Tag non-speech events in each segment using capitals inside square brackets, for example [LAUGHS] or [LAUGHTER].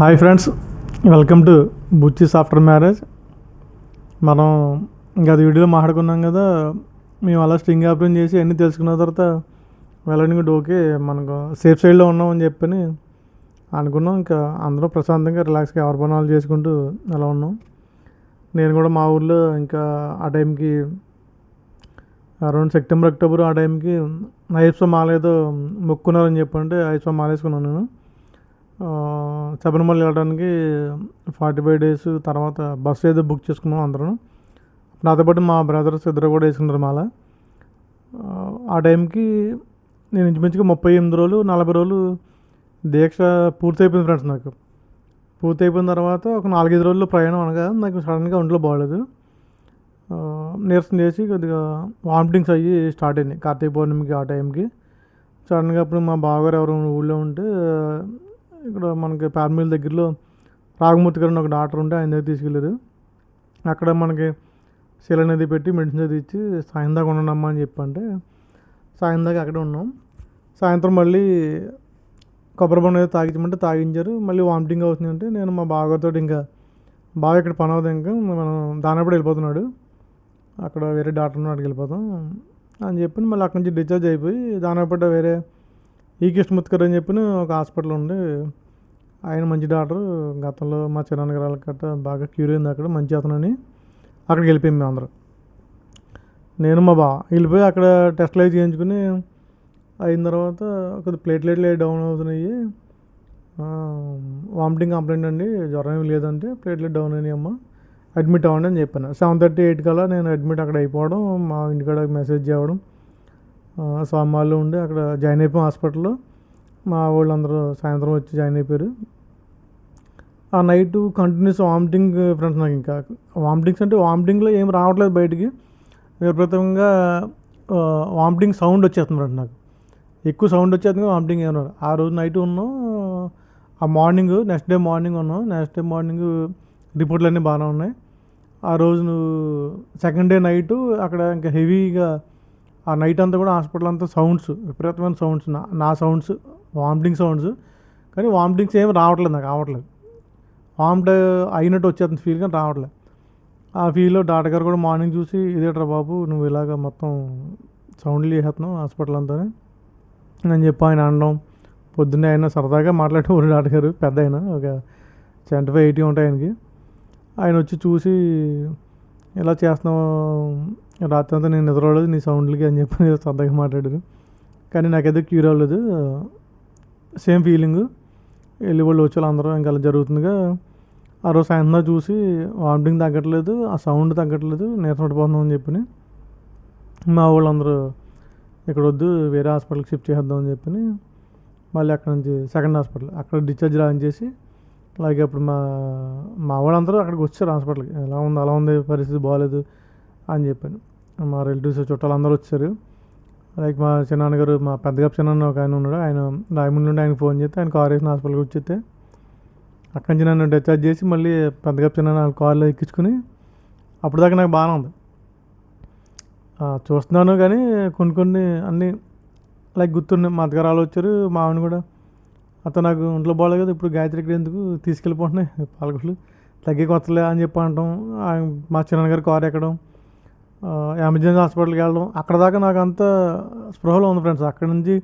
Hi friends welcome to Bucchi's after marriage. మనం ఇంకా అది వీడియోలో మాట్లాడుకున్నాం కదా మేము అలా స్ట్రింగ్ ఆపరేషన్ చేసి అన్నీ తెలుసుకున్న తర్వాత వెళ్ళడానికి కూడా ఓకే మనకు సేఫ్ సైడ్లో ఉన్నాం అని చెప్పని అనుకున్నాం. ఇంకా అందరూ ప్రశాంతంగా రిలాక్స్గా ఎవరి చేసుకుంటూ అలా ఉన్నాం. నేను కూడా మా ఊర్లో ఇంకా ఆ టైంకి అరౌండ్ సెప్టెంబర్ అక్టోబర్ ఆ టైంకి ఐఎస్ఓ మాలేదో మొక్కున్నారని చెప్పంటే ఐఎస్ఓ మాలేసుకున్నాను నేను. శబరిమల వెళ్ళడానికి ఫార్టీ ఫైవ్ డేస్ తర్వాత బస్సు ఏదో బుక్ చేసుకున్నాం అందరం. నాతో పాటు మా బ్రదర్స్ ఇద్దరు కూడా వేసుకున్నారు మాల. ఆ, టైంకి నేను ఇంచుమించుగా ముప్పై ఎనిమిది రోజులు నలభై రోజులు దీక్ష పూర్తి అయిపోయింది ఫ్రెండ్స్ నాకు. పూర్తి అయిపోయిన తర్వాత ఒక నాలుగైదు రోజులు ప్రయాణం అనగా నాకు సడన్గా ఒంట్లో బాగాలేదు. నీరసం చేసి కొద్దిగా వామిటింగ్స్ అయ్యి స్టార్ట్ అయినాయి. కార్తీక పౌర్ణమికి ఆ టైంకి. సడన్గా అప్పుడు మా బావగారు ఎవరు ఊళ్ళో ఉంటే ఇక్కడ మనకి పార్మిల్ దగ్గరలో రాగమూర్తి గారు ఒక డాక్టర్ ఉంటే ఆయన దగ్గర తీసుకెళ్ళారు. అక్కడ మనకి శిల అనేది పెట్టి మెడిసిన్ అది ఇచ్చి సాయం దాకా ఉండమ్మా అని చెప్పంటే సాయం దాకా అక్కడే ఉన్నాం. సాయంత్రం మళ్ళీ కొబ్బరి బొండ ఏదో తాగించమంటే తాగించారు. మళ్ళీ వామిటింగ్ అవుతుంది అంటే నేను మా బావగారితో ఇంకా బాగా ఇక్కడ పని అవుతుంది ఇంకా మనం దానప్పుడు వెళ్ళిపోతున్నాడు. అక్కడ వేరే డాక్టర్ అక్కడికి వెళ్ళిపోతాం అని చెప్పి మళ్ళీ అక్కడి నుంచి డిశ్చార్జ్ అయిపోయి దానపడ్డ వేరే ఈ కృష్ణమూర్తి గారు అని చెప్పిన ఒక హాస్పిటల్ ఉండి. ఆయన మంచి డాక్టర్. గతంలో మా చిన్నాన్నగారు గట్ట బాగా క్యూర్ అయింది అక్కడ మంచి అతనని. అక్కడికి వెళ్ళిపోయాం మేము అందరం. నేను మా బా వెళ్ళిపోయి అక్కడ టెస్ట్లు అయితే చేయించుకుని అయిన తర్వాత కొద్ది ప్లేట్లెట్లు డౌన్ అవుతున్నాయి. వామిటింగ్ కంప్లైంట్ అండి. జ్వరం ఏమి లేదంటే ప్లేట్లెట్ డౌన్ అయినాయి అమ్మ. అడ్మిట్ అవ్వండి అని చెప్పాను. సెవెన్ థర్టీ ఎయిట్ కల్లా నేను అడ్మిట్ అక్కడ అయిపోవడం మా ఇంటికాడ మెసేజ్ చేయడం సోమవారం ఉండి అక్కడ జాయిన్ అయిపోయాం హాస్పిటల్లో. మా వాళ్ళందరూ సాయంత్రం వచ్చి జాయిన్ అయిపోయారు. ఆ నైట్ కంటిన్యూస్ వామిటింగ్ ఫ్రెండ్స్ నాకు ఇంకా. వామిటింగ్స్ అంటే వామిటింగ్లో ఏం రావట్లేదు బయటికి. విపరీతంగా వామిటింగ్ సౌండ్ వచ్చేస్తుంది ఫ్రెండ్స్ నాకు. ఎక్కువ సౌండ్ వచ్చేస్తుంది వామిటింగ్ ఏమన్నా ఆ రోజు నైట్ ఉన్నాం. ఆ మార్నింగ్ నెక్స్ట్ డే మార్నింగ్ ఉన్నాం. నెక్స్ట్ డే మార్నింగ్ రిపోర్ట్లు అన్నీ బాగానే ఉన్నాయి. ఆ రోజు సెకండ్ డే నైట్ అక్కడ ఇంకా హెవీగా ఆ నైట్ అంతా కూడా హాస్పిటల్ అంతా సౌండ్స్ విపరీతమైన సౌండ్స్ నా నా సౌండ్స్ వామిటింగ్ సౌండ్స్ కానీ వామిటింగ్స్ ఏం రావట్లేదు నాకు రావట్లేదు. వామిట్ అయినట్టు వచ్చేస్తుంది ఫీల్ కానీ రావట్లేదు. ఆ ఫీల్లో డాక్టర్ గారు కూడా మార్నింగ్ చూసి ఇదేట్రా బాబు నువ్వు ఇలాగ మొత్తం సౌండ్లు చేసేస్తున్నావు హాస్పిటల్ అంతా అని చెప్పి ఆయన అనడం పొద్దున్నే ఆయన సరదాగా మాట్లాడే ఊరు [LAUGHS] డాక్టర్ గారు పెద్ద ఆయన ఒక సెవెంటీ ఫైవ్ ఎయిటీ ఉంటాయి ఆయనకి. ఆయన వచ్చి చూసి ఇలా చేస్తున్నావు? రాత్రి అంతా నేను నిద్రలేదు నీ సౌండ్లకి అని చెప్పి నేను సరదాగా మాట్లాడారు కానీ నాకైతే క్యూర్ అవ్వలేదు. సేమ్ ఫీలింగ్ వెళ్ళి వాళ్ళు వచ్చి అందరూ ఇంకా అలా జరుగుతుందిగా. ఆ రోజు సాయంత్రం చూసి వామిటింగ్ తగ్గట్లేదు ఆ సౌండ్ తగ్గట్లేదు నీరసం పడిపోతున్నాం అని చెప్పి మా వాళ్ళందరూ ఇక్కడ వద్దు వేరే హాస్పిటల్కి షిఫ్ట్ చేద్దాం అని చెప్పి మళ్ళీ అక్కడ నుంచి సెకండ్ హాస్పిటల్ అక్కడ డిశ్చార్జ్ చేసి అలాగే అప్పుడు మా మా వాళ్ళందరూ అక్కడికి వచ్చారు హాస్పిటల్కి. ఎలా ఉంది అలా ఉంది పరిస్థితి బాగాలేదు అని చెప్పాను. మా రిలేటివ్స్ చుట్టాలు అందరూ వచ్చారు. లైక్ మా చిన్నాన్నగారు మా పెద్దగా చిన్నాన్న ఒక ఆయన ఉన్నాడు. ఆయన రాయమండ్రి నుండి ఆయన ఫోన్ చేస్తే ఆయన కార్ వేసిన హాస్పిటల్కి వచ్చితే అక్కడి నుంచి నన్ను డిశ్చార్జ్ చేసి మళ్ళీ పెద్దగా చిన్న కార్లో ఎక్కించుకుని అప్పుడు దాకా నాకు బాగానే ఉంది. చూస్తున్నాను కానీ కొన్ని కొన్ని అన్నీ లైక్ గుర్తున్నాయి. మా అత్తగారు వాళ్ళు వచ్చారు మా ఆవిడ కూడా అతను నాకు ఒంట్లో బాగాలేదు కదా ఇప్పుడు గాయత్రి ఇక్కడ ఎందుకు తీసుకెళ్ళిపోతున్నాయి? పాలకులు. తగ్గే కొత్తలే అని చెప్పి అంటాం మా చిన్నగారు కారు ఎక్కడం ఎమర్జెన్సీ హాస్పిటల్కి వెళ్ళడం అక్కడ దాకా నాకు అంత స్పృహలో ఉంది ఫ్రెండ్స్. అక్కడ నుంచి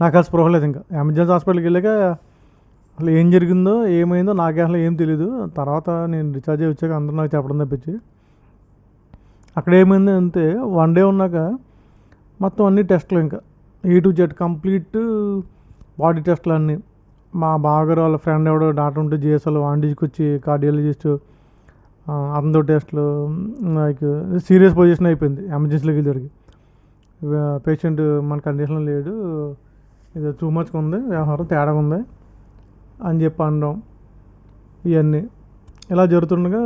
నాకు అసలు స్పృహ లేదు ఇంకా. ఎమర్జెన్సీ హాస్పిటల్కి వెళ్ళాక అసలు ఏం జరిగిందో ఏమైందో నాకే అసలు ఏం తెలియదు తర్వాత నేను రీఛార్జ్ అయ్యి వచ్చాక అందరూ నాకు చెప్పడం తప్పించి. అక్కడ ఏమైంది అంటే వన్ డే ఉన్నాక మొత్తం అన్ని టెస్ట్లు ఇంకా. A to Z complete body టెస్ట్లు అన్నీ. మా బావగారు వాళ్ళ ఫ్రెండ్ ఎవడో డాక్టర్ ఉంటే జిఎస్ఎల్ వాడిని వచ్చి కార్డియాలజిస్ట్ అందరూ టెస్ట్లు లైక్ సీరియస్ పొజిషన్ అయిపోయింది. ఎమర్జెన్సీలోకి వెళ్ళేసరికి పేషెంట్ మన కండిషన్లో లేడు. ఇది టూ మచ్గా ఉంది వ్యవహారం తేడాగా ఉంది అని చెప్పి అనడం ఇవన్నీ ఇలా జరుగుతుండగా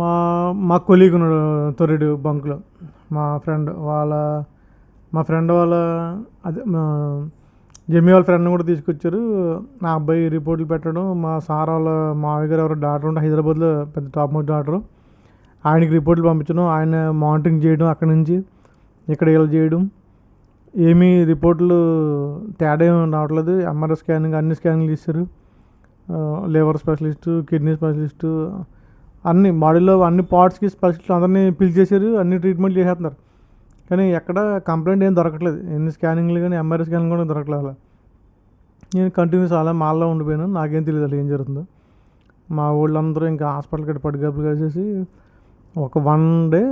మా మా కొలీగ్ ఉన్నాడు తొరిడు బంకులో. మా ఫ్రెండ్ వాళ్ళ మా ఫ్రెండ్ వాళ్ళ అదే మా జమ్మి వాళ్ళ ఫ్రెండ్ కూడా తీసుకొచ్చారు. నా అబ్బాయి రిపోర్ట్లు పెట్టడం మా సార్ వాళ్ళ మావి గారు ఎవరు డాక్టర్ ఉంటే హైదరాబాద్లో పెద్ద టాప్ మోస్ట్ డాక్టర్ ఆయనకి రిపోర్ట్లు పంపించడం ఆయన మానిటరింగ్ చేయడం అక్కడి నుంచి ఇక్కడ ఇలా చేయడం. ఏమీ రిపోర్ట్లు తేడా ఏమి రావట్లేదు. ఎంఆర్ఐ స్కానింగ్ అన్ని స్కానింగ్లు ఇస్తారు లివర్ స్పెషలిస్టు కిడ్నీ స్పెషలిస్టు అన్ని బాడీలో అన్ని పార్ట్స్కి స్పెషలిస్ట్ అందరినీ పిలిచేసారు అన్ని ట్రీట్మెంట్ చేసేస్తున్నారు. కానీ ఎక్కడ కంప్లైంట్ ఏం దొరకట్లేదు. ఎన్ని స్కానింగ్లు కానీ ఎంఆర్ఐ స్కానింగ్ కూడా దొరకలేదు అలా. నేను కంటిన్యూస్ అలా మాల్లో ఉండిపోయాను. నాకేం తెలియదు అలా ఏం జరుగుతుందో. మా ఊళ్ళందరూ ఇంకా హాస్పిటల్ గట్టి పడిగప్పులు కలిసేసి ఒక one day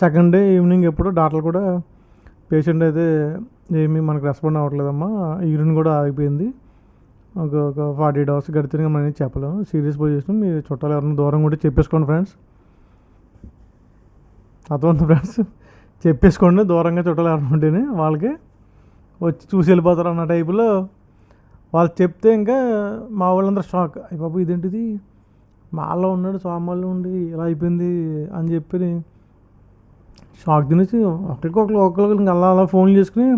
second day evening ఎప్పుడు డాక్టర్ కూడా పేషెంట్ అయితే ఏమీ మనకు రెస్పాండ్ అవ్వట్లేదమ్మా. యూరిన్ కూడా ఆగిపోయింది. ఒక ఒక ఫార్టీ ఎయిట్ అవర్స్ గడితేనే మనం చెప్పలేము సీరియస్ పొజిషన్ మీ చుట్టాలు ఎవరైనా దూరం కూడా చెప్పేసుకోండి ఫ్రెండ్స్ అర్థమైంది ఫ్రెండ్స్ చెప్పేసుకోండి దూరంగా చుట్టాలు వాళ్ళకి వచ్చి చూసి వెళ్ళిపోతారు అన్న టైపులో వాళ్ళు చెప్తే ఇంకా మా వాళ్ళందరూ షాక్. అయ్యి బాబు ఇదేంటిది? మాలో ఉన్నాడు సోమాల్లో ఉండి ఇలా అయిపోయింది అని చెప్పి షాక్ తినేసి ఒకరికొకరు ఒకరికి ఇంకా అలా అలా ఫోన్ చేసుకుని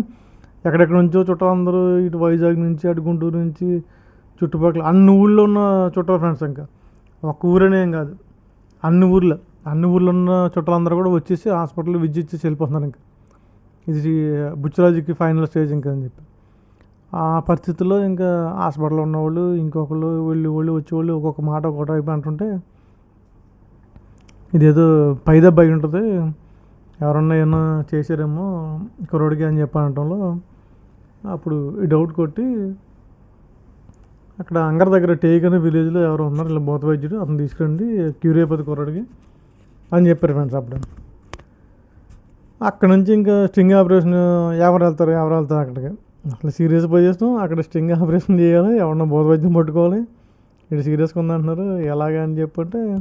ఎక్కడెక్కడ నుంచో చుట్టాలందరూ ఇటు వైజాగ్ నుంచి అటు గుంటూరు నుంచి చుట్టుపక్కల అన్ని ఊళ్ళో ఉన్న చుట్టాల ఫ్రెండ్స్ ఇంకా. ఒక ఊరనే ఏం కాదు. అన్ని ఊర్లో. అన్ని ఊళ్ళో ఉన్న చుట్టాలందరూ కూడా వచ్చేసి హాస్పిటల్లో విజిట్ చేసి వెళ్ళిపోతున్నారు ఇంకా. ఇది బుచ్చిరాజుకి ఫైనల్ స్టేజ్ ఇంకా అని చెప్పి. ఆ పరిస్థితుల్లో ఇంకా హాస్పిటల్లో ఉన్నవాళ్ళు ఇంకొకళ్ళు వెళ్ళి వాళ్ళు వచ్చేవాళ్ళు ఒక్కొక్క మాట ఒక్కొక్క అయిపోయి అంటుంటే ఇదేదో పైదబ్బ అయి ఉంటుంది. ఎవరన్నా ఏమన్నా చేశారేమో కురవడికి అని చెప్పి అనటంలో అప్పుడు ఈ డౌట్ కొట్టి అక్కడ అంగర్ దగ్గర టేక్ అనే విలేజ్లో ఎవరో ఉన్నారు ఇలా భూత వైద్యుడు అతను తీసుకురండి క్యూర్ అయిపోతుంది కుర్రోడికి అని చెప్పారు ఫ్రెండ్స్ అప్పుడు. అక్కడ నుంచి ఇంకా స్టింగ్ ఆపరేషన్ ఎవరు వెళ్తారు ఎవరు వెళ్తారు అక్కడికి. అసలు సీరియస్ పొజిషన్ అక్కడ స్టింగ్ ఆపరేషన్ చేయాలి ఎవరన్నా బోధవైద్యం పట్టుకోవాలి. ఇటు సీరియస్గా ఉందంటున్నారు. ఎలాగా అని చెప్పంటే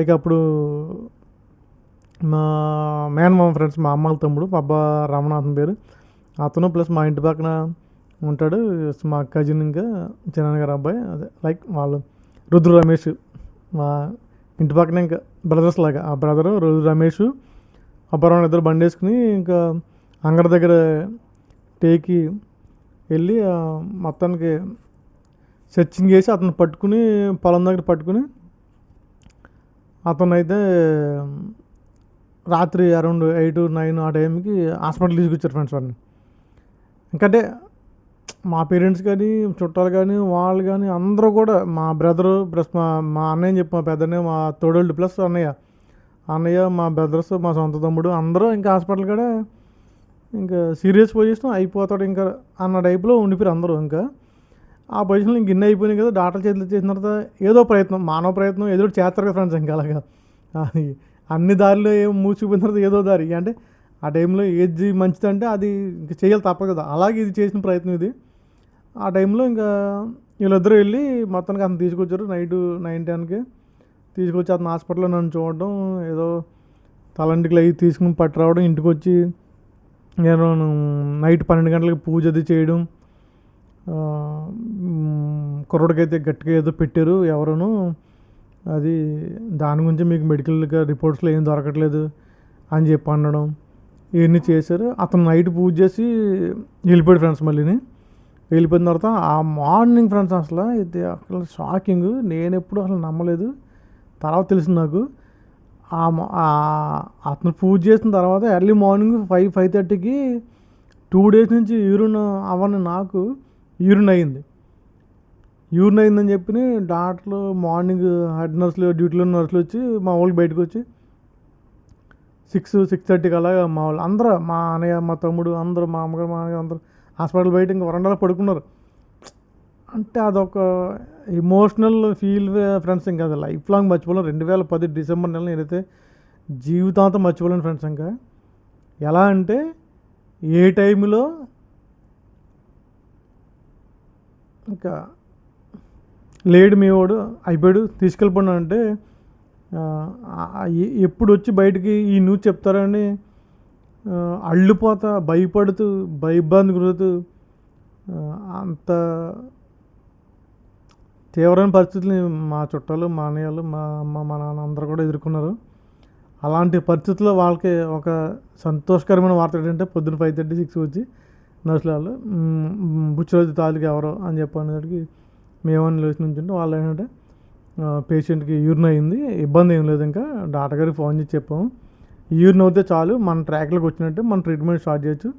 ఇక అప్పుడు మా మేనమామ ఫ్రెండ్స్ మా అమ్మాళ్ళ తమ్ముడు బాబా రమణాథన్ పేరు. అతను ప్లస్ మా ఇంటి పక్కన ఉంటాడు. మా కజిన్ ఇంకా చిన్నగారు అబ్బాయి. అదే లైక్ వాళ్ళు రుద్ర రమేష్ మా ఇంటి పక్కన ఇంకా బ్రదర్స్ లాగా. ఆ బ్రదరు రోజు రమేష్ అబ్బారావు ఇద్దరు బండి వేసుకుని ఇంకా అంగడి దగ్గర టేకి వెళ్ళి మొత్తానికి సెర్చింగ్ చేసి అతను పట్టుకుని పొలం దగ్గర పట్టుకుని అతను అయితే రాత్రి అరౌండ్ ఎయిట్ నైన్ ఆ టైంకి హాస్పిటల్ తీసుకొచ్చారు ఫ్రెండ్స్ వాడిని. ఇంకంటే మా పేరెంట్స్ కానీ చుట్టాలు కానీ వాళ్ళు కానీ అందరూ కూడా మా బ్రదరు ప్లస్ మా మా అన్నయ్య చెప్పి మా పెద్దన్నయ్య మా తోడోళ్ళు ప్లస్ అన్నయ్య. అన్నయ్య మా బ్రదర్స్ మా సొంత తమ్ముడు అందరూ ఇంకా హాస్పిటల్ కూడా ఇంకా సీరియస్ పొజిషన్ అయిపోతాడు ఇంకా అన్న టైప్లో ఉండిపోయారు అందరూ ఇంకా. ఆ పొజిషన్లో ఇంక ఇన్ని అయిపోయినాయి కదా డాక్టర్ చేతులు చేసిన తర్వాత ఏదో ప్రయత్నం మానవ ప్రయత్నం ఏదో చేస్తారు కదా ఫ్రెండ్స్ ఇంకా అలాగా. అన్ని దారిలో ఏం మూసుకుపోయిన తర్వాత ఏదో దారి అంటే ఆ టైంలో ఏది మంచిదంటే అది ఇంక చేయాలి తప్పదు కదా. అలాగే ఇది చేసిన ప్రయత్నం ఇది. ఆ టైంలో ఇంకా వీళ్ళిద్దరూ వెళ్ళి మొత్తానికి అతను తీసుకొచ్చారు. నైట్ నైన్ టెన్కి తీసుకొచ్చి అతను హాస్పిటల్లో నన్ను చూడడం ఏదో తలంటికి అవి తీసుకుని పట్టురావడం ఇంటికి వచ్చి నేను నైట్ పన్నెండు గంటలకి పూజ అది చేయడం కుర్రుడికైతే గట్టిగా ఏదో పెట్టారు ఎవరును. అది దాని గురించి మీకు మెడికల్గా రిపోర్ట్స్లో ఏం దొరకట్లేదు అని చెప్పి అనడం. ఇవన్నీ చేశారు. అతను నైట్ పూజ చేసి వెళ్ళిపోయాడు ఫ్రెండ్స్ మళ్ళీని. వెళ్ళిపోయిన తర్వాత ఆ మార్నింగ్ ఫ్రెండ్స్ అసలు ఇది అసలు షాకింగ్. నేను ఎప్పుడు అసలు నమ్మలేదు. తర్వాత తెలిసింది నాకు. ఆ అతను పూజ చేసిన తర్వాత ఎర్లీ మార్నింగ్ ఫైవ్ ఫైవ్ థర్టీకి టూ డేస్ నుంచి యూరిన్ అవ్వని నాకు యూరిన్ అయింది. యూరిన్ అయిందని చెప్పి డాక్టర్లు మార్నింగ్ హెడ్ నర్సులు డ్యూటీలో నర్సులు వచ్చి మా వాళ్ళకి బయటకు వచ్చి సిక్స్ సిక్స్ థర్టీకి అలాగా మా వాళ్ళు అందరూ మా అన్నయ్య మా తమ్ముడు అందరూ మా అమ్మగారు మా అన్నయ్య అందరూ హాస్పిటల్ బయట ఇంకా వరండాలో పడుకున్నారు. అంటే అదొక ఎమోషనల్ ఫీల్ ఫ్రెండ్స్ ఇంకా అది లైఫ్ లాంగ్ మర్చిపోలేను రెండు వేల పది డిసెంబర్ నెల నేనైతే జీవితాంతం మర్చిపోలేను ఫ్రెండ్స్ ఇంకా. ఎలా అంటే ఏ టైంలో ఇంకా లేడు మీ వాడు అయిపోయాడు తీసుకెళ్ళిపోయినా అంటే ఎప్పుడు వచ్చి బయటికి ఈ న్యూస్ చెప్తారని అళ్ళిపోతా భయపడుతూ భయబ్బంది గురవుతూ అంత తీవ్రమైన పరిస్థితులు మా చుట్టాలు మా అన్నయ్యలు మా అమ్మ మా నాన్న అందరూ కూడా ఎదుర్కొన్నారు. అలాంటి పరిస్థితుల్లో వాళ్ళకి ఒక సంతోషకరమైన వార్త ఏంటంటే పొద్దున్న ఫైవ్ థర్టీ సిక్స్ వచ్చి నర్సులు వాళ్ళు తాలూకు ఎవరో అని చెప్పనేసరికి మేమని లేచి నుంచుంటే వాళ్ళు ఏంటంటే పేషెంట్కి యూరిన్ అయింది. ఇబ్బంది ఏం లేదు ఇంకా. డాక్టర్ గారికి ఫోన్ చేసి చెప్పాము. యూరిన్ అవుతే చాలు మన ట్రాక్లోకి వచ్చినట్టే మన ట్రీట్మెంట్ స్టార్ట్ చేయొచ్చు.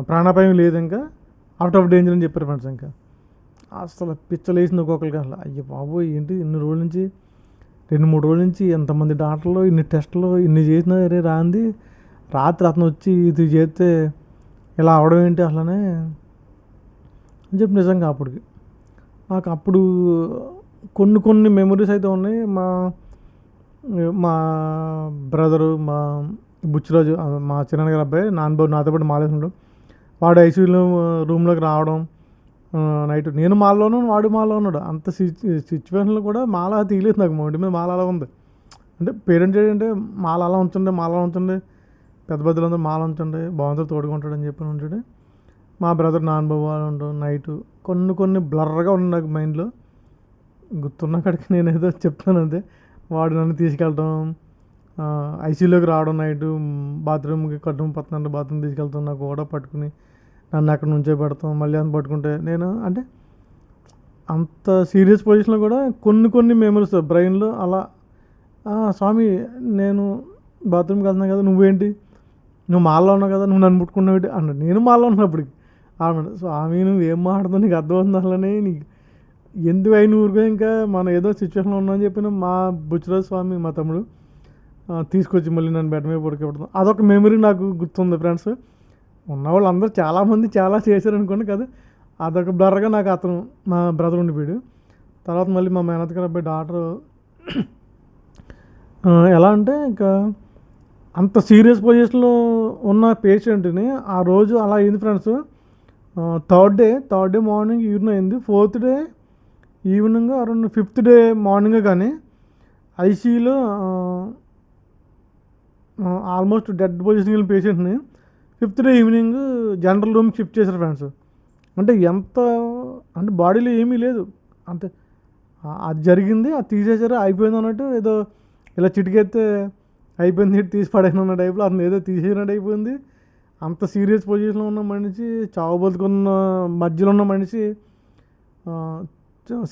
ప్రాణాపాయం లేదు ఇంకా. అవుట్ ఆఫ్ డేంజర్ అని చెప్పారు ఫ్రెండ్స్ ఇంకా. అసలు పిచ్చలేసింది ఒక్కొక్కరికి అసలు. అయ్యో బాబోయ్ ఏంటి ఇన్ని రోజుల నుంచి? రెండు మూడు రోజుల నుంచి ఎంతమంది డాక్టర్లు ఇన్ని టెస్టులు ఇన్ని చేసినా రే రాంది. రాత్రి అతను వచ్చి ఇది చేస్తే ఇలా అవడం ఏంటి అసలనే? అని చెప్పి నిజంగా అప్పటికి. నాకు అప్పుడు కొన్ని కొన్ని మెమరీస్ అయితే ఉన్నాయి. మా మా బ్రదరు మా బుచ్చిరాజు మా చిన్న గారి అబ్బాయి నాన్నబాబు నాతో పాటు మాలేసినాడు వాడు ఐసీయూలో రూమ్లోకి రావడం నైట్ నేను మాల్లోనూ వాడు మాల్లో ఉన్నాడు. అంత సిచ్యువేషన్లో కూడా మాల తీయలేదు నాకు. మా మీద మాల అలా ఉంది. అంటే పేరెంట్స్ ఏంటంటే మాల అలా ఉంచండి మాల ఉంచండి. పెద్ద పెద్దలందరూ మాల ఉంచండి బాగుంటుంది తోడుకుంటాడని చెప్పి ఉంచాడు మా బ్రదర్ నాన్నబాబు వాళ్ళు ఉండడం నైట్ కొన్ని కొన్ని బ్లర్గా ఉన్నాయి నాకు మైండ్లో గుర్తున్న కాడికి నేను ఏదో చెప్తాను అంతే. వాడు నన్ను తీసుకెళ్ళటం ఐసీయూలోకి రావడం నైట్ బాత్రూమ్కి కట్టుము పడుతుందంటే బాత్రూమ్ తీసుకెళ్తాం నాకు కూడా పట్టుకుని నన్ను అక్కడ నుంచే పెడతాం మళ్ళీ అంత పట్టుకుంటే నేను అంటే అంత సీరియస్ పొజిషన్లో కూడా కొన్ని కొన్ని మెమరీస్ బ్రెయిన్లో అలా స్వామి నేను బాత్రూమ్కి వెళ్తున్నాను కదా నువ్వేంటి? నువ్వు మాల్లో ఉన్నావు కదా నువ్వు నన్ను ముట్టుకున్నావు అన్నాడు. నేను మాల్లో ఉన్నప్పటికి. అన్నాడు స్వామి నువ్వు ఏం మాట్లాడుతావు నీకు అర్థమవుతుంది అసలనే నీకు ఎందుకు అయిన ఊరుగా ఇంకా మనం ఏదో సిచ్యువేషన్లో ఉన్నామని చెప్పిన మా బుచ్చిరాజు స్వామి మా తమ్ముడు తీసుకొచ్చి మళ్ళీ నన్ను బెడ్ మీద పడుకోబెడతాం అదొక మెమరీ నాకు గుర్తుంది ఫ్రెండ్స్ ఉన్న వాళ్ళందరూ చాలామంది చాలా చేశారు అనుకోండి కదా అదొక బ్లర్గా నాకు అతను మా బ్రదర్ ఉండిపోయాడు. తర్వాత మళ్ళీ మా మేనత్ గారు అబ్బాయి డాక్టర్ ఎలా అంటే ఇంకా అంత సీరియస్ పొజిషన్లో ఉన్న పేషెంట్ని ఆ రోజు అలా అయింది friends third day third day morning evening అయింది. Fourth day evening around fifth day morning కానీ ఐసీయూలో ఆల్మోస్ట్ డెడ్ పొజిషన్ వెళ్ళిన పేషెంట్ని ఫిఫ్త్ డే ఈవినింగ్ జనరల్ రూమ్కి షిఫ్ట్ చేశారు ఫ్రెండ్స్. అంటే ఎంత అంటే బాడీలో ఏమీ లేదు. అంతే అది జరిగింది అది తీసేసారు అయిపోయింది అన్నట్టు ఏదో ఇలా చిటికెత్తే అయిపోయింది తీసి పడేసిన అన్న టైప్లో అతను ఏదో తీసేసినట్టు అయిపోయింది. అంత సీరియస్ పొజిషన్లో ఉన్న మనిషి చావు బతుకున్న మధ్యలో ఉన్న మనిషి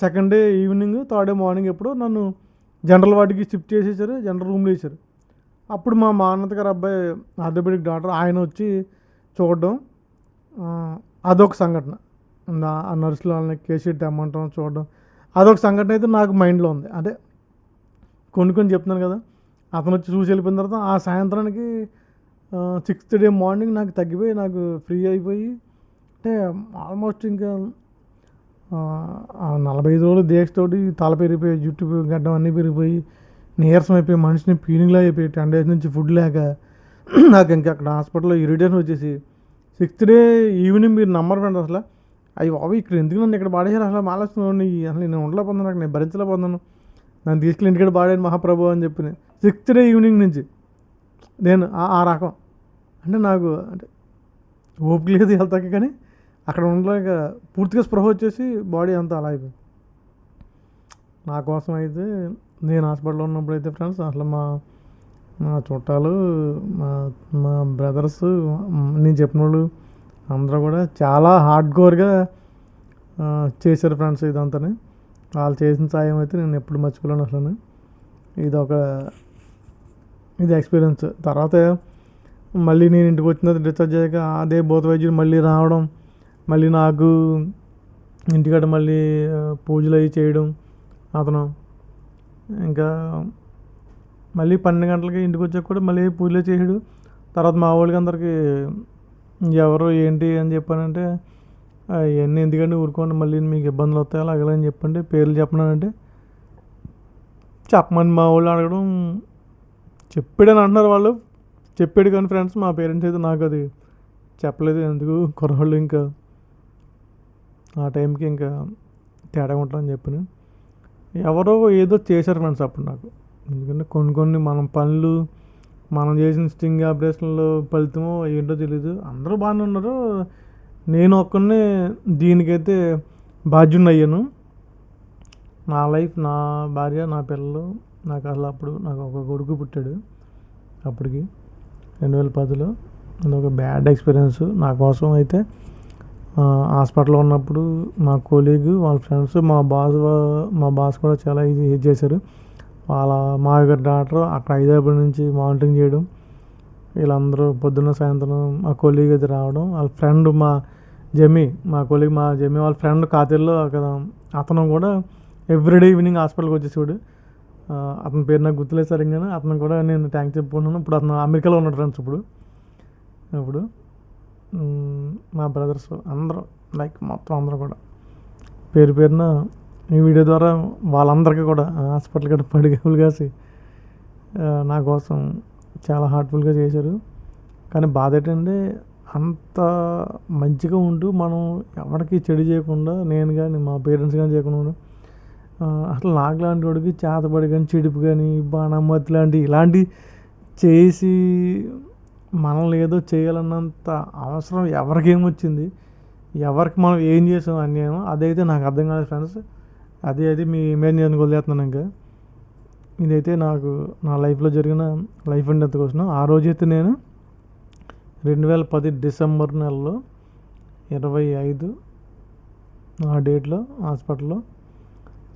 second day evening third day morning ఎప్పుడు నన్ను జనరల్ వాటికి షిఫ్ట్ చేసేసారు జనరల్ రూమ్లో వేసారు. అప్పుడు మా మానత గారు అబ్బాయి ఆర్థోపెడిక్ డాక్టర్ ఆయన వచ్చి చూడడం అదొక సంఘటన. ఆ నర్సులు వాళ్ళని కేసీఆర్ తెమ్మంటాం చూడడం అదొక సంఘటన అయితే నాకు మైండ్లో ఉంది. అదే కొన్ని కొన్ని చెప్తున్నాను కదా అతను వచ్చి చూసి వెళ్ళిపోయిన తర్వాత ఆ సాయంత్రానికి సిక్స్త్ డే మార్నింగ్ నాకు తగ్గిపోయి నాకు ఫ్రీ అయిపోయి అంటే ఆల్మోస్ట్ ఇంకా నలభై ఐదు రోజులు దీక్షతోటి తల పెరిగిపోయి జుట్టు గడ్డం అన్నీ పెరిగిపోయి నీరసం అయిపోయి మనిషిని ఫీలింగ్లా అయిపోయి టెన్ డేస్ నుంచి ఫుడ్ లేక నాకు ఇంకా అక్కడ హాస్పిటల్లో ఇరిటేషన్ వచ్చేసి సిక్స్త్ డే ఈవినింగ్ మీరు నంబర్ ఫ్రెండ్ అసలు. అవి బాబు ఇక్కడ ఎందుకు నన్ను ఇక్కడ పాడేశారు? అసలు మాలేస్తున్నాను అసలు నేను ఉండలేకపోతున్నాను నాకు నేను భరించలేకపోతున్నాను. నన్ను తీసుకెళ్ళి ఇంటికి పాడాను మహాప్రభు అని చెప్పి సిక్స్త్ డే ఈవినింగ్ నుంచి నేను ఆ- ఆ రకం. అంటే నాకు అంటే ఓపిక లేదు వెళ్తాక కానీ. అక్కడ ఉండలేక పూర్తిగా స్పృహ వచ్చేసి బాడీ అంతా అలా అయిపోయింది. నా కోసం అయితే నేను హాస్పిటల్లో ఉన్నప్పుడు అయితే ఫ్రెండ్స్ అసలు మా మా చుట్టాలు మా మా బ్రదర్స్ నేను చెప్పిన వాళ్ళు అందరూ కూడా చాలా హార్డ్ కోర్గా చేశారు ఫ్రెండ్స్ ఇదంతా వాళ్ళు చేసిన సాయం అయితే నేను ఎప్పుడు మర్చిపోలేను అసలు ఇది ఒక ఇది ఎక్స్పీరియన్స్ తర్వాత మళ్ళీ నేను ఇంటికి వచ్చిన తర్వాత డిశ్చార్జ్ అయ్యాక అదే భూత వైద్యుడు మళ్ళీ రావడం మళ్ళీ నాకు ఇంటికాడ మళ్ళీ పూజలు అవి చేయడం అతను ఇంకా మళ్ళీ పన్నెండు గంటలకి ఇంటికి వచ్చాక కూడా మళ్ళీ పూజలు చేసాడు తర్వాత మా వాళ్ళకి అందరికీ ఎవరు ఏంటి అని చెప్పానంటే ఇవన్నీ ఎందుకంటే ఊరుకోండి మళ్ళీ మీకు ఇబ్బందులు వస్తాయి అలాగే అని చెప్పండి పేర్లు చెప్పనంటే చెప్పమని మా వాళ్ళు అడగడం చెప్పాడని అంటున్నారు వాళ్ళు. చెప్పాడు కానీ ఫ్రెండ్స్ మా పేరెంట్స్ అయితే నాకు అది చెప్పలేదు ఎందుకు కుర్రవాళ్ళు ఇంకా. ఆ టైంకి ఇంకా తేడా ఉంటుందని చెప్పిన. ఎవరో ఏదో చేశారు ఫ్రెండ్స్ అప్పుడు నాకు. ఎందుకంటే కొన్ని కొన్ని మనం పనులు మనం చేసిన స్టింగ్ ఆపరేషన్లో ఫలితమో ఏంటో తెలియదు అందరూ బాగానే ఉన్నారు. నేను ఒక్కనే దీనికైతే బాధ్యుని అయ్యాను నా లైఫ్ నా భార్య నా పిల్లలు నాకు అసలు అప్పుడు నాకు ఒక కొడుకు పుట్టాడు అప్పటికి. రెండు వేల పదిలో. అదొక బ్యాడ్ ఎక్స్పీరియన్స్. నా కోసం అయితే హాస్పిటల్లో ఉన్నప్పుడు మా కోలీగ్ వాళ్ళ ఫ్రెండ్స్ మా బాస్ మా బాస్ కూడా చాలా ఈజీ ఇది చేశారు. వాళ్ళ మా గారి డాక్టర్ అక్కడ హైదరాబాద్ నుంచి మానిటరింగ్ చేయడం వీళ్ళందరూ పొద్దున్న సాయంత్రం మా కొలీగ్ అది రావడం వాళ్ళ ఫ్రెండ్ మా జమీ మా కొలీగ్ మా జమీ వాళ్ళ ఫ్రెండ్ కాతిల్లో అక్కడ అతను కూడా ఎవ్రీడే ఈవినింగ్ హాస్పిటల్కి వచ్చేసేవాడు. అతని పేరు నాకు గుర్తులేదు సరిగ్గా అతను కూడా నేను థ్యాంక్స్ చెప్పుకుంటున్నాను. ఇప్పుడు అతను అమెరికాలో ఉన్నాడు ఫ్రెండ్స్ ఇప్పుడు. ఇప్పుడు మా బ్రదర్స్ అందరూ లైక్ మొత్తం అందరూ కూడా. పేరు పేరున ఈ వీడియో ద్వారా వాళ్ళందరికీ కూడా హాస్పిటల్ గట్ట పడిగవులు కాసి నా కోసం చాలా హార్ట్ఫుల్గా చేశారు. కానీ బాధ ఏంటంటే అంత మంచిగా ఉంటూ మనం ఎవరికి చెడు చేయకుండా నేను కానీ మా పేరెంట్స్ కానీ చేయకుండా అసలు నాకు లాంటి వాడికి చేతబడి కానీ చెడుపు కానీ బాణమ్మతి లాంటి ఇలాంటి చేసి మనల్ని ఏదో చేయాలన్నంత అవసరం ఎవరికేమొచ్చింది? ఎవరికి మనం ఏం చేసాం అన్యాయం? అదైతే నాకు అర్థం కాలేదు ఫ్రెండ్స్. అదే అది మీ ఇమేజ్ నేను వదిలేస్తున్నాను ఇంకా. ఇదైతే నాకు నా లైఫ్లో జరిగిన లైఫ్ అండ్ డెత్ కోసం ఆ రోజైతే నేను రెండు వేల పది డిసెంబర్ నెలలో ఇరవై ఐదు ఆ డేట్లో హాస్పిటల్లో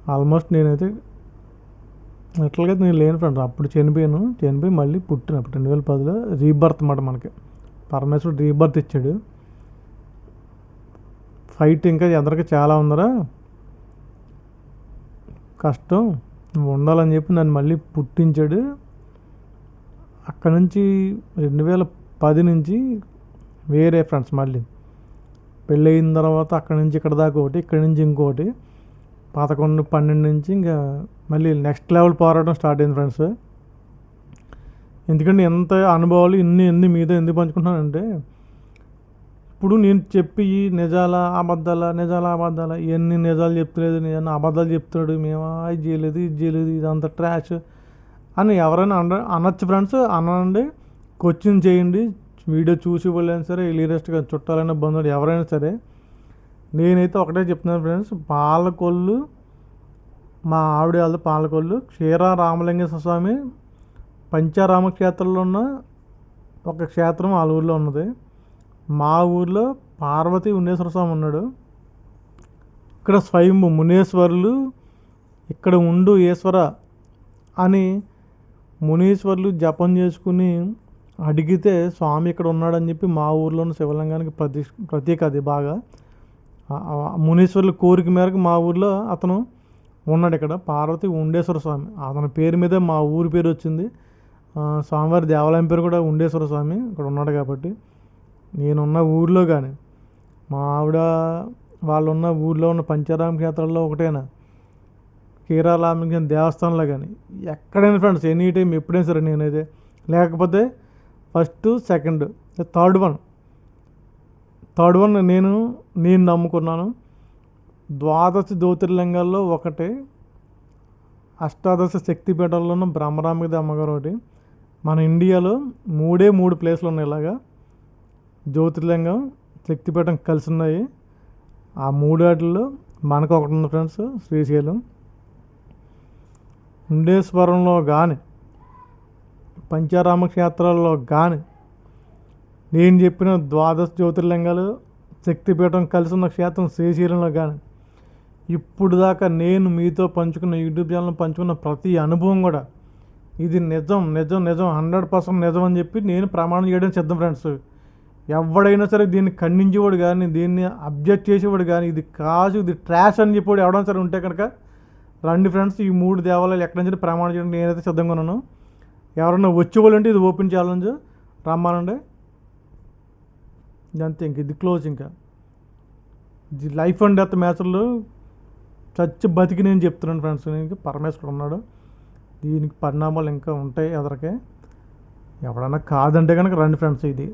ఆల్మోస్ట్ నేనైతే అట్లాగే నేను లేను ఫ్రెండ్ అప్పుడు చనిపోయాను. చనిపోయి మళ్ళీ పుట్టిన అప్పుడు రెండు వేల పదిలో రీబర్త్ అన్నమాట మనకి. పరమేశ్వరుడు రీబర్త్ ఇచ్చాడు. ఫైట్ ఇంకా ఎదరికి చాలా ఉందరా. కష్టం. ఉండాలని చెప్పి నన్ను మళ్ళీ పుట్టించాడు. అక్కడ నుంచి రెండు వేల పది నుంచి వేరే ఫ్రెండ్స్ మళ్ళీ. పెళ్ళయిన తర్వాత అక్కడి నుంచి ఇక్కడ దాకా ఒకటి ఇక్కడ నుంచి ఇంకోటి పదకొండు పన్నెండు నుంచి ఇంకా మళ్ళీ నెక్స్ట్ లెవెల్ పోరాటం స్టార్ట్ అయింది ఫ్రెండ్స్ ఎందుకంటే ఎంత అనుభవాలు ఇన్ని ఎన్ని మీద ఎందుకు పంచుకుంటున్నానంటే ఇప్పుడు నేను చెప్పి నిజాల అబద్ధాల నిజాల అబద్ధాల ఎన్ని నిజాలు చెప్తలేదు నేను అబద్ధాలు చెప్తాడు మేము ఇది చేయలేదు ఇది చేయలేదు ఇదంతా ట్రాష్ అని ఎవరైనా అన అనొచ్చు ఫ్రెండ్స్ అనండి క్వశ్చన్ చేయండి వీడియో చూసి వాళ్ళైనా సరే లేటెస్ట్గా చుట్టాలైన బంధువులు ఎవరైనా సరే నేనైతే ఒకటే చెప్తున్నాను ఫ్రెండ్స్ పాలకొల్లు మా ఆవిడ వాళ్ళ పాలకొల్లు క్షీర రామలింగేశ్వర స్వామి పంచారామ క్షేత్రంలో ఉన్న ఒక క్షేత్రం వాళ్ళ ఊర్లో ఉన్నది. మా ఊర్లో పార్వతి ఉన్నేశ్వర స్వామి ఉన్నాడు. ఇక్కడ స్వయంభు మునేశ్వరులు ఇక్కడ ఉండు ఈశ్వర అని మునీశ్వర్లు జపం చేసుకుని అడిగితే స్వామి ఇక్కడ ఉన్నాడని చెప్పి మా ఊర్లో ఉన్న శివలింగానికి ప్రతి ప్రతీక అది బాగా. ఆ- మునీశ్వర్ల కోరిక మేరకు మా ఊర్లో అతను ఉన్నాడు ఇక్కడ పార్వతి ఉండేశ్వర స్వామి. అతని పేరు మీదే మా ఊరి పేరు వచ్చింది. స్వామివారి దేవాలయం పేరు కూడా ఉండేశ్వర స్వామి ఇక్కడ ఉన్నాడు కాబట్టి. నేనున్న ఊర్లో కానీ మా ఆవిడ వాళ్ళు ఉన్న ఊర్లో ఉన్న పంచారామ క్షేత్రాల్లో ఒకటేనా? కీరాలామిక దేవస్థానంలో కానీ ఎక్కడైనా ఫ్రెండ్స్ ఎనీ టైం ఎప్పుడైనా సరే నేనైతే. లేకపోతే first second third one third one నేను నేను నమ్ముకున్నాను. ద్వాదశ జ్యోతిర్లింగాల్లో ఒకటి అష్టాదశ శక్తిపీఠాల్లో ఉన్న బ్రహ్మరామిది అమ్మగారు ఒకటి. మన ఇండియాలో మూడే మూడు ప్లేస్లు ఉన్నాయి ఇలాగా. జ్యోతిర్లింగం శక్తిపీఠం కలిసి ఉన్నాయి. ఆ మూడు వాటిల్లో మనకు ఒకటి ఉంది ఫ్రెండ్స్ శ్రీశైలం. ఉండేశ్వరంలో కానీ పంచారామ క్షేత్రాల్లో కానీ నేను చెప్పిన ద్వాదశ జ్యోతిర్లింగాలు శక్తిపీఠం కలిసి ఉన్న క్షేత్రం శ్రీశైలంలో కానీ ఇప్పుడు దాకా నేను మీతో పంచుకున్న యూట్యూబ్ ఛానల్ పంచుకున్న ప్రతి అనుభవం కూడా ఇది నిజం నిజం నిజం హండ్రెడ్ పర్సెంట్ నిజం అని చెప్పి నేను ప్రమాణం చేయడం సిద్ధం ఫ్రెండ్స్. ఎవడైనా సరే దీన్ని ఖండించేవాడు కానీ దీన్ని అబ్జెక్ట్ చేసేవాడు కానీ ఇది కాజు ఇది ట్రాష్ అని చెప్పేవాడు ఎవడైనా సరే ఉంటే కనుక రండి ఫ్రెండ్స్ ఈ మూడు దేవాలయాలు ఎక్కడి నుంచి ప్రమాణం చేయడం నేనైతే సిద్ధంగా ఉన్నాను. ఎవరన్నా వచ్చేవాళ్ళు అంటే ఇది ఓపెన్ ఛాలెంజ్. రమ్మానండి. ఇదంతే ఇంక ఇది క్లోజ్ ఇంకా. ఇది లైఫ్ అండ్ డెత్ మ్యాచ్లో. చచ్చి బతికి నేను చెప్తున్నాను ఫ్రెండ్స్ దీనికి పరమేశ్వరుడు ఉన్నాడు. దీనికి పరిణామాలు ఇంకా ఉంటాయి ఎదరికే. ఎవడన్నా కాదంటే కనుక రండి ఫ్రెండ్స్ ఇది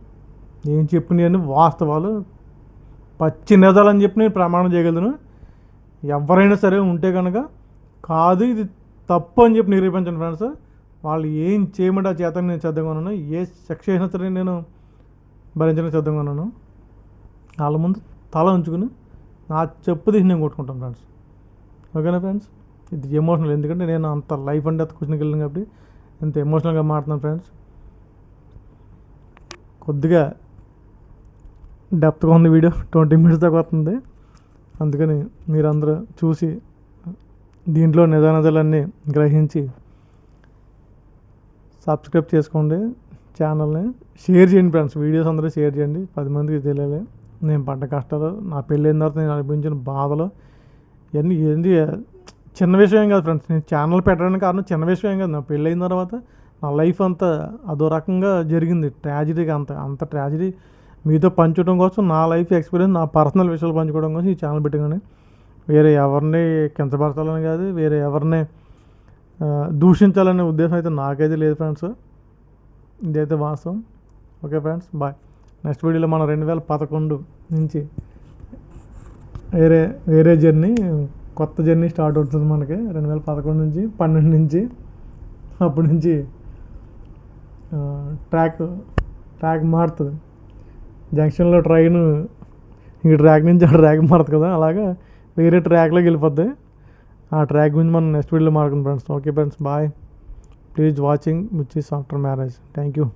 నేను చెప్పిన వాస్తవాలు పచ్చి నిజాలని చెప్పి నేను ప్రమాణం చేయగలను. ఎవరైనా సరే ఉంటే కనుక కాదు ఇది తప్పు అని చెప్పి నిరూపించండి ఫ్రెండ్స్ వాళ్ళు ఏం చేయమంటే ఆ చేత నేను సిద్ధంగా ఉన్నాను. ఏ శిక్ష అయినా సరే నేను భరించడానికి సిద్ధంగా ఉన్నాను. వాళ్ళ ముందు తల ఉంచుకుని నా చెప్పు తీసి నేను కొట్టుకుంటాను ఫ్రెండ్స్ ఓకేనా ఫ్రెండ్స్? ఇది ఎమోషనల్ ఎందుకంటే నేను అంత లైఫ్ అండ్ డెత్ క్వశ్చన్కి వెళ్ళాను కాబట్టి ఇంత ఎమోషనల్గా మాట్లాడుతున్నాను ఫ్రెండ్స్. కొద్దిగా డెప్త్గా ఉంది వీడియో ట్వంటీ మినిట్స్ దాకా వస్తుంది. అందుకని మీరందరూ చూసి దీంట్లో నిజానిజాలన్నీ గ్రహించి సబ్స్క్రైబ్ చేసుకోండి ఛానల్ని షేర్ చేయండి ఫ్రెండ్స్ వీడియోస్ అందరూ షేర్ చేయండి. పది మందికి తెలియాలి. నేను పడ్డ కష్టాలు నా పెళ్ళైన తర్వాత నేను అనిపించిన బాధలు ఇవన్నీ ఏంది? చిన్న విషయం కాదు ఫ్రెండ్స్ నేను ఛానల్ పెట్టడానికి కారణం చిన్న విషయం కాదు. నా పెళ్ళైన తర్వాత నా లైఫ్ అంతా అదో రకంగా జరిగింది. ట్రాజడీగా అంత అంత ట్రాజిడీ మీతో పంచడం కోసం నా లైఫ్ ఎక్స్పీరియన్స్ నా పర్సనల్ విషయాలు పంచుకోవడం కోసం ఈ ఛానల్ పెట్టగానే వేరే ఎవరిని కించపరచాలని కాదు వేరే ఎవరిని దూషించాలనే ఉద్దేశం అయితే నాకైతే లేదు ఫ్రెండ్స్ ఇదైతే వాస్తవం. ఓకే ఫ్రెండ్స్ బాయ్ నెక్స్ట్ వీడియోలో మనం రెండు వేల పదకొండు నుంచి వేరే వేరే జర్నీ కొత్త జర్నీ స్టార్ట్ అవుతుంది మనకి. రెండు వేల పదకొండు నుంచి పన్నెండు నుంచి అప్పటి నుంచి ట్రాక్ ట్రాక్ మారుతుంది. జంక్షన్లో ట్రైన్ ఇంక ట్రాక్ నుంచి ఆ ట్రాక్ మారుతుంది కదా అలాగా వేరే ట్రాక్లోకి వెళ్ళిపోద్ది. ఆ ట్రాక్ గురించి మనం నెక్స్ట్ వీడియోలో మాట్లాడుకుందాం friends. Okay friends bye. Please watching which is after marriage. Thank you.